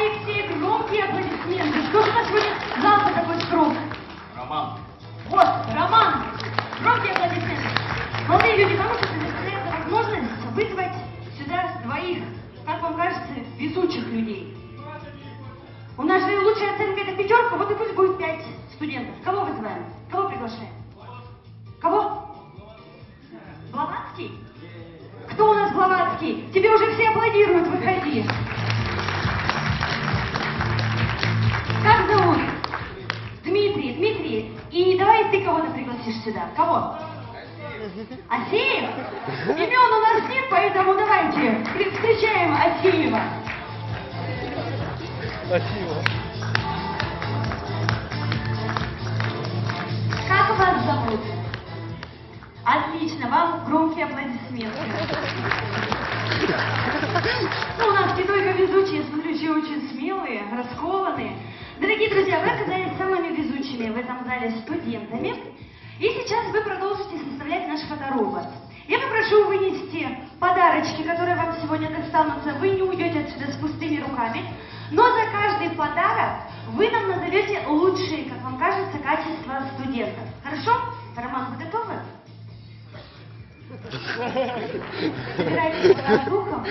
Алексей, громкие аплодисменты. Что же у нас сегодня зал такой скромный? Роман. Вот, Роман, громкие аплодисменты. Молодые люди, вам уже предоставляется возможность вызвать сюда двоих, как вам кажется, везучих людей. У нас же лучшая оценка это пятерка, вот и пусть будет пять студентов. Кого вызываем? Кого приглашаем? Кого? Блаватский? Кто у нас Блаватский? Тебе уже все аплодируют, выходи. Сюда. Кого? Асеев? Имен у нас нет, поэтому давайте встречаем Асеева. Спасибо. Как вас зовут? Отлично, вам громкие аплодисменты. Ну, у нас не только везучие, смотрю, еще очень смелые, раскованные. Дорогие друзья, вы оказались самыми везучими в этом зале студентами. И сейчас вы продолжите составлять наш фоторобот. Я попрошу вынести подарочки, которые вам сегодня достанутся. Вы не уйдете отсюда с пустыми руками. Но за каждый подарок вы нам назовете лучшие, как вам кажется, качества студентов. Хорошо? Роман, вы готовы? Собирайтесь с духом.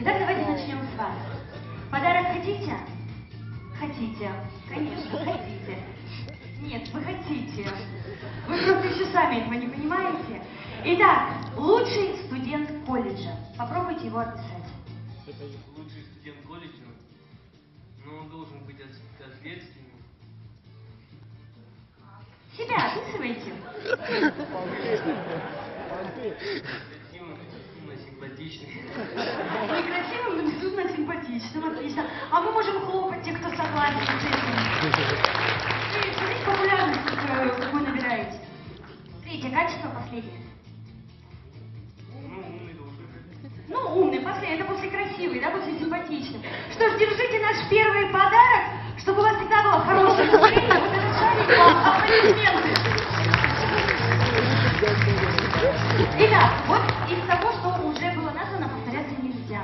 Итак, давайте начнем с вас. Подарок хотите? Хотите. Конечно, хотите. Нет, вы хотите. Вы просто еще сами этого не понимаете. Итак, лучший студент колледжа. Попробуйте его описать. Лучший студент колледжа. Но он должен быть от- ответственным. Себя описывайте. Симпатичным. Некрасивым, но безумно симпатичным. Отлично. А мы И смотрите, популярность какую набираете. Третье качество последнее. Ну, умный должен быть. Ну, умный, после, это после красивый, да, после симпатичный. Что ж, держите наш первый подарок, чтобы у вас всегда было хорошее настроение. Вам аплодисменты. Итак, вот из того, что уже было названо, повторяться нельзя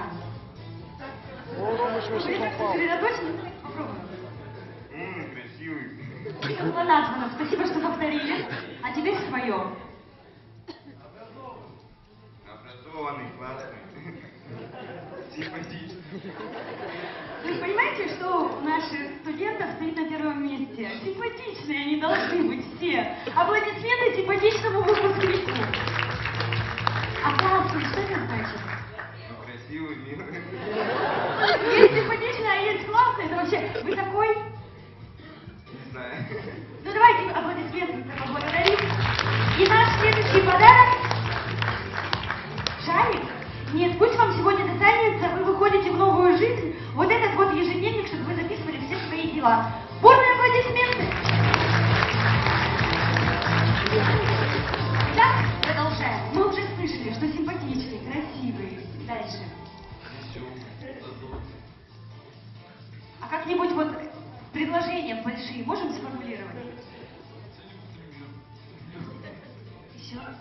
Ромыч, Вы вообще как попал. сосредоточены? Давайте попробуем. Умный, красивый. Это было названо, спасибо, что повторили. А теперь свое. Образованный, классный. Симпатичный. Вы понимаете, что у наших студентов стоит на первом месте? Симпатичные они должны быть все. Аплодисменты симпатичному выпускнику. А классный, что это И наш следующий подарок. Шарик? Нет, пусть вам сегодня достанется, вы выходите в новую жизнь. Вот этот вот ежедневник, чтобы вы записывали все свои дела. Бурные аплодисменты. Итак, продолжаем. Мы уже слышали, что симпатичный, красивый. Дальше. А как-нибудь вот предложения большие можем сформулировать? Еще раз.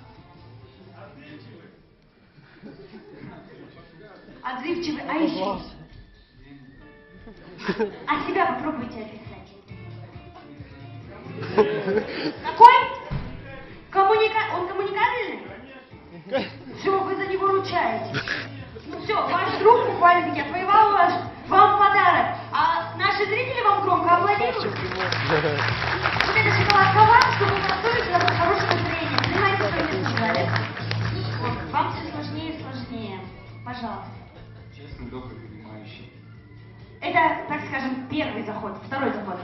Отзывчивый. А еще? А себя попробуйте описать. Какой? Коммуника... Он коммуникабельный? Все, вы за него ручаете. Ну все, ваш друг буквально-таки отвоевал ваш, вам подарок. А наши зрители вам громко Это, так скажем, первый заход, второй заход.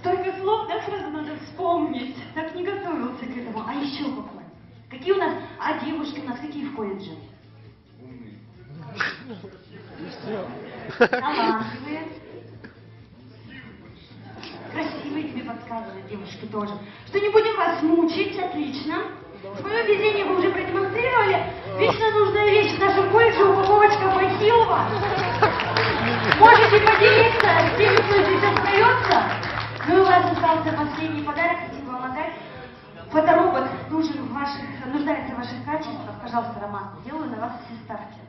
Столько слов, да, сразу надо вспомнить. Так не готовился к этому. А еще какой? Какие у нас, а девушки у нас какие в колледже? Умный. Талантливые. Красивые тебе подсказывают девушки тоже. Что не будем вас мучить, отлично. Свое везение вы уже продемонстрировали. Вечно нужная вещь в нашем колледже упаковочка Бахилова. Можете поделиться с теми, кто здесь остается. Ну и у вас остался последний подарок, хотим вам отдать. Фоторобот нужен в ваших, нуждается в ваших качествах. Пожалуйста, Роман, делаю на вас все ставки.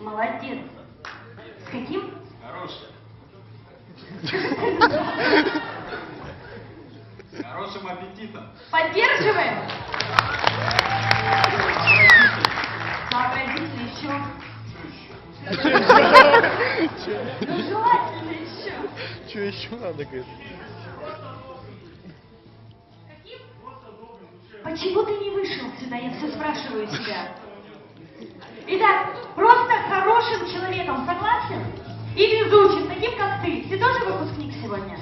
Молодец. С каким? Хорошая. Хорошим аппетитом. Поддерживаем. Сообразительно еще. Ну, желательно еще. Что еще надо, говорит? Почему ты не вышел сюда? Я все спрашиваю себя. Итак, просто хорошим человеком согласен? И везучим, таким как ты. Ты тоже выпускник сегодня?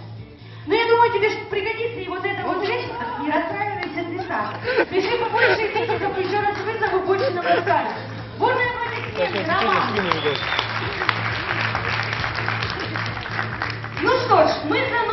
Ну, я думаю, тебе пригодится и вот эта вот Біжи побольше і декілька печерок ви загубочі на вокзалі. Бурна аплодисмент, роман! Ну що ж, ми за